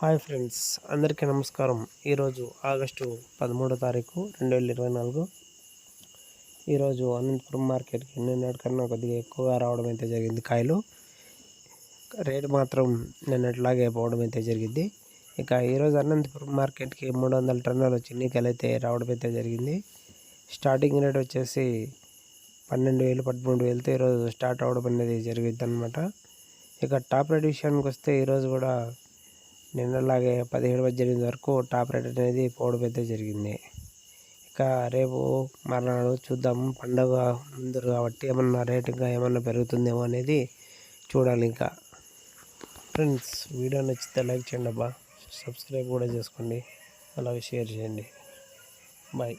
Hi friends అందరికీ నమస్కారం. ఈరోజు ఆగస్టు పదమూడో తారీఖు రెండు వేల ఇరవై నాలుగు. ఈరోజు అనంతపురం మార్కెట్కి నిన్నటికన్నా కొద్దిగా ఎక్కువగా రావడం అయితే జరిగింది కాయలు. రేటు మాత్రం నిన్నట్లాగే పోవడం అయితే జరిగింది. ఇక ఈరోజు అనంతపురం మార్కెట్కి మూడు వందల టన్నులు చిన్నికాయలు అయితే రావడం అయితే జరిగింది. స్టార్టింగ్ రేట్ వచ్చేసి పన్నెండు వేలు పదమూడు వేలతో ఈరోజు స్టార్ట్ అవ్వడం అనేది జరిగింది అనమాట ఇక టాప్ రేట్ విషయానికి వస్తే ఈరోజు కూడా నిన్నలాగే పదిహేడు పద్దెనిమిది వరకు టాప్ రేట్ అనేది పోవడం అయితే జరిగింది. ఇక రేపు మర్నాడు చూద్దాం. పండగ ముందు కాబట్టి ఏమన్నా రేట్ ఇంకా ఏమన్నా పెరుగుతుందేమో అనేది చూడాలి ఇంకా. ఫ్రెండ్స్ వీడియో నచ్చితే లైక్ చేయండి అబ్బా. సబ్స్క్రైబ్ కూడా చేసుకోండి. అలాగే షేర్ చేయండి. బాయ్